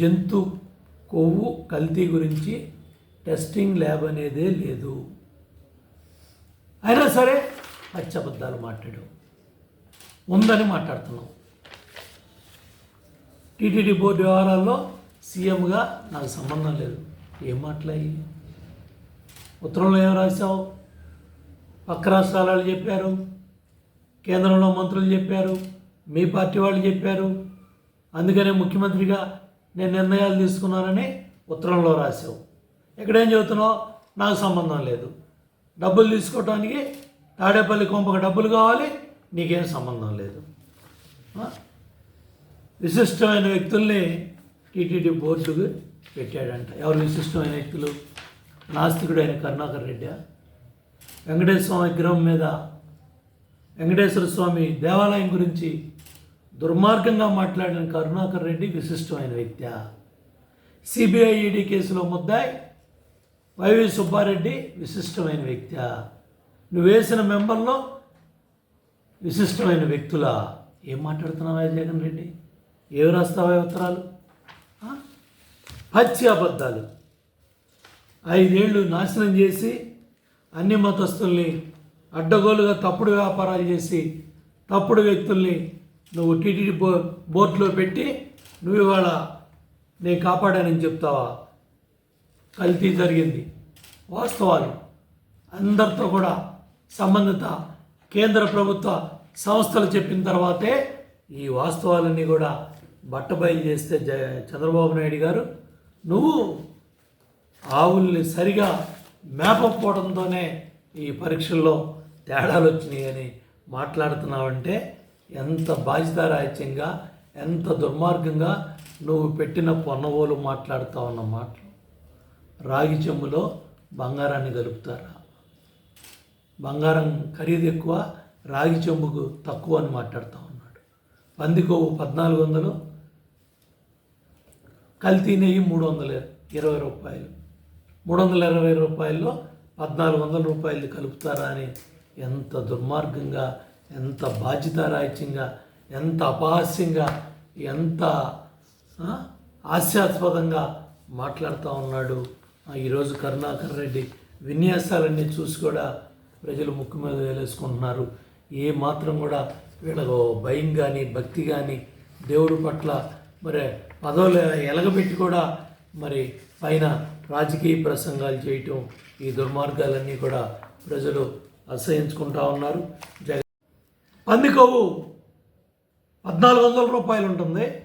జంతు కొవ్వు కల్తీ గురించి టెస్టింగ్ ల్యాబ్ అనేదే లేదు. అయినా సరే పచ్చబద్దాలు మాట్లాడు ఉందని మాట్లాడుతున్నాం టీటీడీ బోర్డు వ్యవహారాల్లో సీఎంగా నాకు సంబంధం లేదు. ఏం మాట్లాయి? ఉత్తరంలో ఏం రాశావు? పక్క రాష్ట్రాల వాళ్ళు చెప్పారు. కేంద్రంలో మంత్రులు చెప్పారు. మీ పార్టీ వాళ్ళు చెప్పారు. అందుకనే ముఖ్యమంత్రిగా నేను నిర్ణయాలు తీసుకున్నానని ఉత్తరంలో రాసావు ఇక్కడేం చెబుతున్నావు నాకు సంబంధం లేదు. డబ్బులు తీసుకోవటానికి తాడేపల్లి కొంపకు డబ్బులు కావాలి నీకేం సంబంధం లేదు. విశిష్టమైన వ్యక్తుల్ని టీటీడీ బోర్డుకు పెట్టాడంట. ఎవరు విశిష్టమైన వ్యక్తులు? నాస్తికుడైన కరుణాకర్ రెడ్డి. వెంకటేశ్వర స్వామి విగ్రహం మీద వెంకటేశ్వర స్వామి దేవాలయం గురించి దుర్మార్గంగా మాట్లాడిన కరుణాకర్ రెడ్డి విశిష్టమైన వ్యక్తి. సిబిఐ ఈడీ కేసులో ముద్దాయి. వైవి సుబ్బారెడ్డి విశిష్టమైన వ్యక్తి. నువ్వు వేసిన మెంబర్లో విశిష్టమైన వ్యక్తులా. ఏం మాట్లాడుతున్నావా జగన్ రెడ్డి? ఏవి రాస్తావా ఉత్తరాలు? పచ్చి అబద్ధాలు ఐదేళ్ళు నాశనం చేసి అన్ని మతస్థుల్ని అడ్డగోలుగా తప్పుడు వ్యాపారాలు చేసి తప్పుడు వ్యక్తుల్ని నువ్వు టీటీడీ బో బోర్డులో పెట్టి నువ్వు ఇవాళ నేను కాపాడానని చెప్తావా? కల్తీ జరిగింది. వాస్తవాలు. అందరితో కూడా సంబంధిత కేంద్ర ప్రభుత్వ సంస్థలు చెప్పిన తర్వాతే ఈ వాస్తవాలన్నీ కూడా బట్టబయలు చేస్తే జ చంద్రబాబు నాయుడు గారు నువ్వు ఆవుల్ని సరిగా మేపకపోవడంతోనే ఈ పరీక్షల్లో తేడాలు వచ్చినాయి అని మాట్లాడుతున్నావంటే ఎంత బాధ్యతారాహిత్యంగా ఎంత దుర్మార్గంగా నువ్వు పెట్టిన పొన్నవోలు మాట్లాడుతావు అన్న మాటలు. రాగి చెమ్ములో బంగారాన్ని కలుపుతారా బంగారం ఖరీదు ఎక్కువ రాగి చెంబుకు తక్కువ అని మాట్లాడుతూ ఉన్నాడు. పందికొవ్వు పద్నాలుగు వందలు కల్తీ నెయ్యి మూడు వందల ఇరవై రూపాయలు. మూడు వందల ఇరవై రూపాయల్లో పద్నాలుగు వందల రూపాయలు కలుపుతారా అని ఎంత దుర్మార్గంగా ఎంత బాధ్యతారాహిత్యంగా ఎంత అపహాస్యంగా ఎంత హాస్యాస్పదంగా మాట్లాడుతూ ఉన్నాడు ఈరోజు కరుణాకర్ రెడ్డి. విన్యాసాలన్నీ చూసి కూడా ప్రజలు ముక్కు మీద వేలేసుకుంటున్నారు. ఏ మాత్రం కూడా వీళ్ళకు భయం కానీ భక్తి కానీ దేవుడి పట్ల మరి పదవులు ఎలగబెట్టి కూడా మరి పైన రాజకీయ ప్రసంగాలు చేయటం ఈ దుర్మార్గాలన్నీ కూడా ప్రజలు అసహించుకుంటా ఉన్నారు. జగన్ పంది కొవ్వు పద్నాలుగు వందల రూపాయలు ఉంటుంది.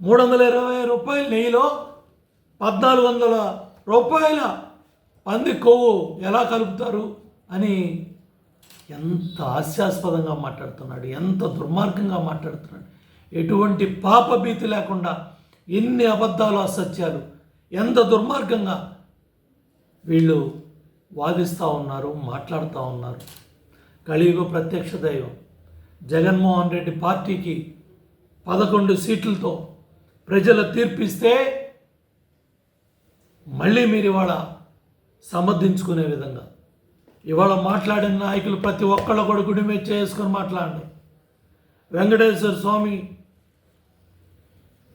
మూడు వందల ఇరవై రూపాయలు నెయ్యిలో పద్నాలుగు వందల రూపాయల పంది కొవ్వు ఎలా కలుపుతారు అని ఎంత హాస్యాస్పదంగా మాట్లాడుతున్నాడు ఎంత దుర్మార్గంగా మాట్లాడుతున్నాడు. ఎటువంటి పాపభీతి లేకుండా ఎన్ని అబద్ధాలు అసత్యాలు ఎంత దుర్మార్గంగా వీళ్ళు వాదిస్తూ ఉన్నారు మాట్లాడుతూ ఉన్నారు. కలియుగ ప్రత్యక్ష దైవం. జగన్మోహన్ రెడ్డి పార్టీకి పదకొండు సీట్లతో ప్రజల తీర్పిస్తే మళ్ళీ మీరు ఇవాళ సమర్థించుకునే విధంగా. ఇవాళ మాట్లాడిన నాయకులు ప్రతి ఒక్కళ్ళు కూడా గుడి మీద చేసుకొని మాట్లాడండి. వెంకటేశ్వర స్వామి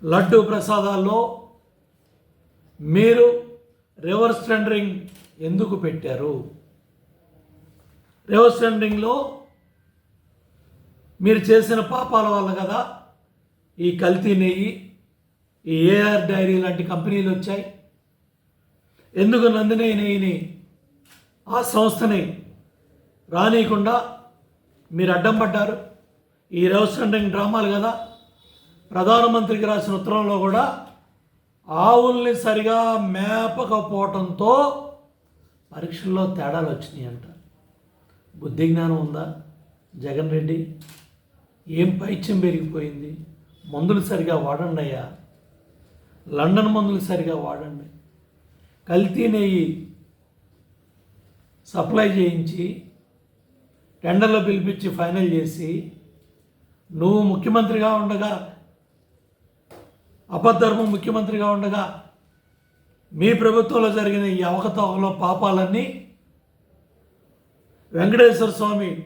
లడ్డు ప్రసాదాల్లో మీరు రివర్స్ టెండరింగ్ ఎందుకు పెట్టారు? రివర్స్ టెండరింగ్లో మీరు చేసిన పాపాల వల్ల కదా ఈ కల్తీ నెయ్యి ఈ ఏఆర్ డైరీ లాంటి కంపెనీలు వచ్చాయి. ఎందుకు నందిని నెయ్యిని ఆ సంస్థని రానియకుండా మీరు అడ్డం పడ్డారు? ఈ రివర్స్ డ్రామాలు కదా. ప్రధానమంత్రికి రాసిన ఉత్తరంలో కూడా ఆవుల్ని సరిగా మేపకపోవటంతో పరీక్షల్లో తేడాలు వచ్చినాయి అంట. బుద్ధి జ్ఞానం ఉందా? జగన్ రెడ్డి ఏం పైత్యం పెరిగిపోయింది? మందులు సరిగా వాడండి అయ్యా లండన్ మందులు సరిగా వాడండి. కల్తీ నెయ్యి సప్లై చేయించి టెండర్లో పిలిపించి ఫైనల్ చేసి నువ్వు ముఖ్యమంత్రిగా ఉండగా అపధర్మం ముఖ్యమంత్రిగా ఉండగా మీ ప్రభుత్వంలో జరిగిన ఈ అవకతవకలో పాపాలన్నీ వెంకటేశ్వర స్వామి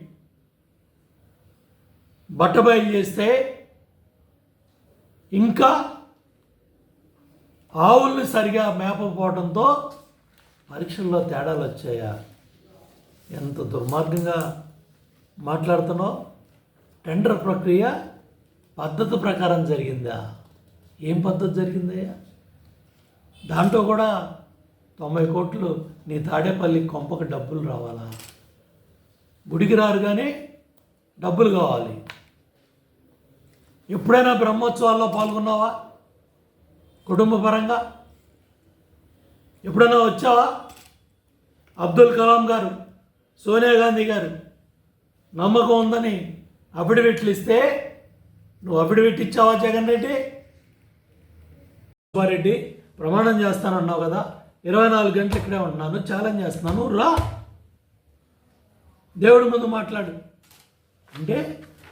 బట్టబయలు చేస్తే ఇంకా ఆవుల్ని సరిగా మేపకపోవడంతో పరీక్షల్లో తేడాలు వచ్చాయా? ఎంత దుర్మార్గంగా మాట్లాడుతున్నావు? టెండర్ ప్రక్రియ పద్ధతి ప్రకారం జరిగిందా? ఏం పద్ధతి జరిగిందయ్యా? దాంట్లో కూడా తొంభై కోట్లు నీ తాడేపల్లి కొంపకు డబ్బులు రావాలా? గుడికి రారు కానీ డబ్బులు కావాలి. ఎప్పుడైనా బ్రహ్మోత్సవాల్లో పాల్గొన్నావా? కుటుంబపరంగా? ఎప్పుడైనా వచ్చావా? అబ్దుల్ కలాం గారు సోనియా గాంధీ గారు నమ్మకం ఉందని అఫిడవిట్లు ఇస్తే నువ్వు అఫిడవిట్ ఇచ్చావా జగన్ రెడ్డి? సుబ్బారెడ్డి ప్రమాణం చేస్తానన్నావు కదా ఇరవై నాలుగు గంటలు ఇక్కడే ఉన్నాను ఛాలెంజ్ చేస్తున్నాను రా. దేవుడి ముందు మాట్లాడు. అంటే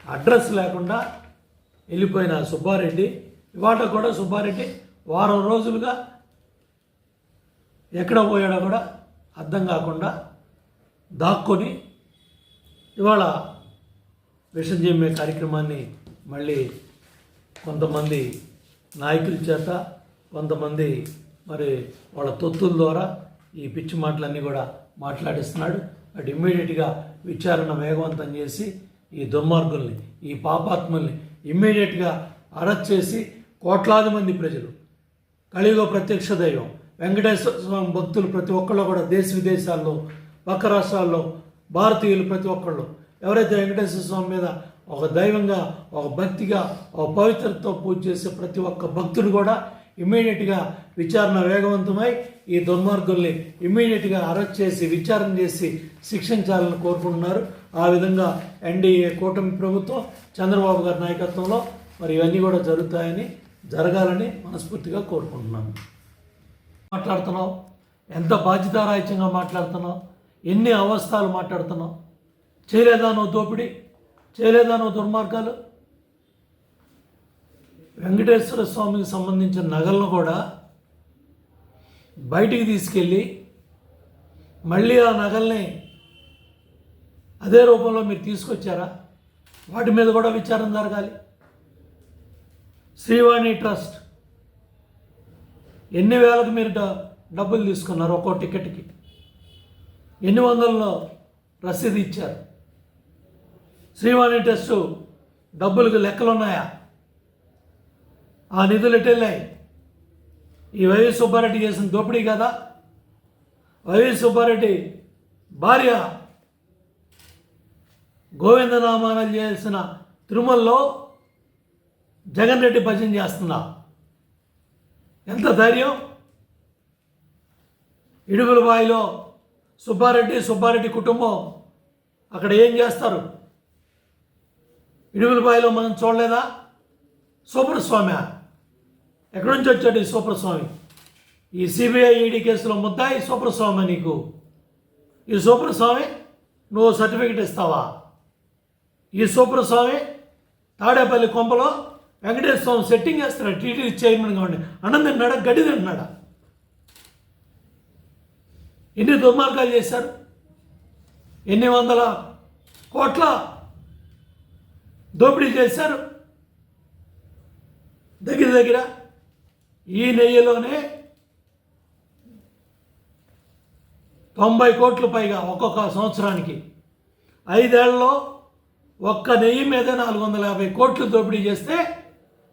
అడ్రస్ లేకుండా వెళ్ళిపోయిన సుబ్బారెడ్డి. ఇవాళ కూడా సుబ్బారెడ్డి వారం రోజులుగా ఎక్కడ పోయాడో కూడా అర్థం కాకుండా దాక్కొని ఇవాళ విషం చిమ్మే కార్యక్రమాన్ని మళ్ళీ కొంతమంది నాయకుల చేత కొంతమంది మరి వాళ్ళ తొత్తుల ద్వారా ఈ పిచ్చి మాటలన్నీ కూడా మాట్లాడిస్తున్నాడు. అటు ఇమ్మీడియట్గా విచారణ వేగవంతం చేసి ఈ దుర్మార్గుల్ని ఈ పాపాత్ముల్ని ఇమ్మీడియట్గా అరెస్ట్ చేసి కోట్లాది మంది ప్రజలు. కలియుగ ప్రత్యక్ష దైవం. వెంకటేశ్వర స్వామి భక్తులు ప్రతి ఒక్కళ్ళు కూడా దేశ విదేశాల్లో పక్క రాష్ట్రాల్లో భారతీయులు ప్రతి ఒక్కళ్ళు. ఎవరైతే వెంకటేశ్వర స్వామి మీద ఒక దైవంగా ఒక భక్తిగా ఒక పవిత్రతో పూజ చేసే ప్రతి ఒక్క భక్తుడు కూడా ఇమ్మీడియట్గా విచారణ వేగవంతమై ఈ దుర్మార్గుల్ని ఇమ్మీడియట్గా అరెస్ట్ చేసి విచారణ చేసి శిక్షించాలని కోరుకుంటున్నారు. ఆ విధంగా ఎన్డీఏ కూటమి ప్రభుత్వం చంద్రబాబు గారి నాయకత్వంలో మరి ఇవన్నీ కూడా జరుగుతాయని జరగాలని మనస్ఫూర్తిగా కోరుకుంటున్నాను. మాట్లాడుతున్నావు. ఎంత బాధ్యతారాహిత్యంగా మాట్లాడుతున్నావు. ఎన్ని అవస్థలు మాట్లాడుతున్నావు. చేయలేదానో దోపిడి? దోపిడీ దుర్మార్గాలు? వెంకటేశ్వర స్వామికి సంబంధించిన నగలను కూడా బయటికి తీసుకెళ్ళి మళ్ళీ ఆ నగల్ని అదే రూపంలో మీరు తీసుకొచ్చారా? వాటి మీద కూడా విచారణ జరగాలి. శ్రీవాణి ట్రస్ట్. ఎన్ని వేలకు మీరు డబ్బులు తీసుకున్నారు ఒక్కో టికెట్కి? ఎన్ని వందలలో రసీదు ఇచ్చారు? శ్రీవాణి ట్రస్ట్ డబ్బులకు లెక్కలు ఉన్నాయా ఆ నిధులు ఎటు వెళ్ళాయి? ఈ వైవి సుబ్బారెడ్డి చేసిన దోపిడీ కదా? వైవి సుబ్బారెడ్డి భార్య గోవిందనామానాలు చేసిన తిరుమలలో జగన్ రెడ్డి భజన చేస్తున్నా. ఎంత ధైర్యం? ఇడుగులబాయిలో సుబ్బారెడ్డి సుబ్బారెడ్డి కుటుంబం అక్కడ ఏం చేస్తారు? ఇడుగులబాయిలో మనం చూడలేదా? సూపరస్వామి ఎక్కడి నుంచి వచ్చాడు ఈ సూపరస్వామి ఈ సిబిఐ ఈడీ కేసులో ముద్దాయి సూపరస్వామి నీకు. ఈ సూపరస్వామి నువ్వు సర్టిఫికెట్ ఇస్తావా? ఈ సూపర్ స్వామి తాడేపల్లి కొంపలో వెంకటేశ్వర స్వామి సెట్టింగ్ చేస్తాడు టీటీడీ చైర్మన్గా ఉండి. అన్నం తిన్నాడా గడ్డి తిన్నాడా ఎన్ని దుర్మార్గాలు చేశారు? ఎన్ని వందల కోట్ల దోపిడీ చేశారు? దగ్గర దగ్గర ఈ నెయ్యిలోనే తొంభై కోట్ల పైగా ఒక్కొక్క సంవత్సరానికి. ఐదేళ్ళలో ఒక్క నెయ్యి మీద నాలుగు వందల యాభై కోట్లు దోపిడీ చేస్తే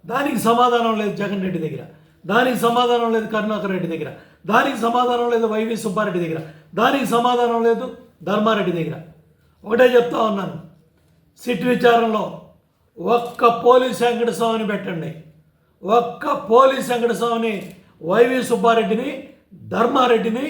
దానికి సమాధానం లేదు జగన్ రెడ్డి దగ్గర. దానికి సమాధానం లేదు కరుణాకర్ రెడ్డి దగ్గర. దానికి సమాధానం లేదు వైవి సుబ్బారెడ్డి దగ్గర. దానికి సమాధానం లేదు ధర్మారెడ్డి దగ్గర. ఒకటే చెప్తా ఉన్నాను. సిట్ విచారణలో ఒక్క పోలీస్ వెంకట స్వామిని పెట్టండి. ఒక్క పోలీస్ వెంకట స్వామిని వైవి సుబ్బారెడ్డిని ధర్మారెడ్డిని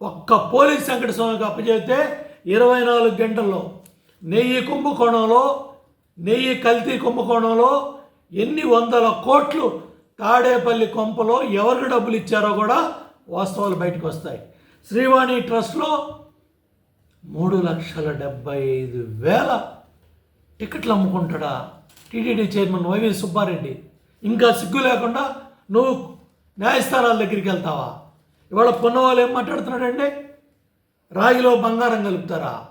ఒక్క పోలీస్ వెంకట స్వామికి అప్పచెబితే ఇరవై నాలుగు గంటల్లో నెయ్యి కుంభకోణంలో నెయ్యి కల్తీ కుంభకోణంలో ఎన్ని వందల కోట్లు తాడేపల్లి కొంపలో ఎవరికి డబ్బులు ఇచ్చారో కూడా వాస్తవాలు బయటకు వస్తాయి. శ్రీవాణి ట్రస్ట్లో మూడు లక్షల డెబ్బై ఐదు వేల టికెట్లు అమ్ముకుంటాడా? TTD chairman Y V Subbareddy. ఇంకా సిగ్గు లేకుండా నువ్వు న్యాయస్థానాల దగ్గరికి వెళ్తావా? ఇవాళ పొన్నవాళ్ళు ఏం మాట్లాడుతున్నాడండి? రాగిలో బంగారం కలుపుతారా?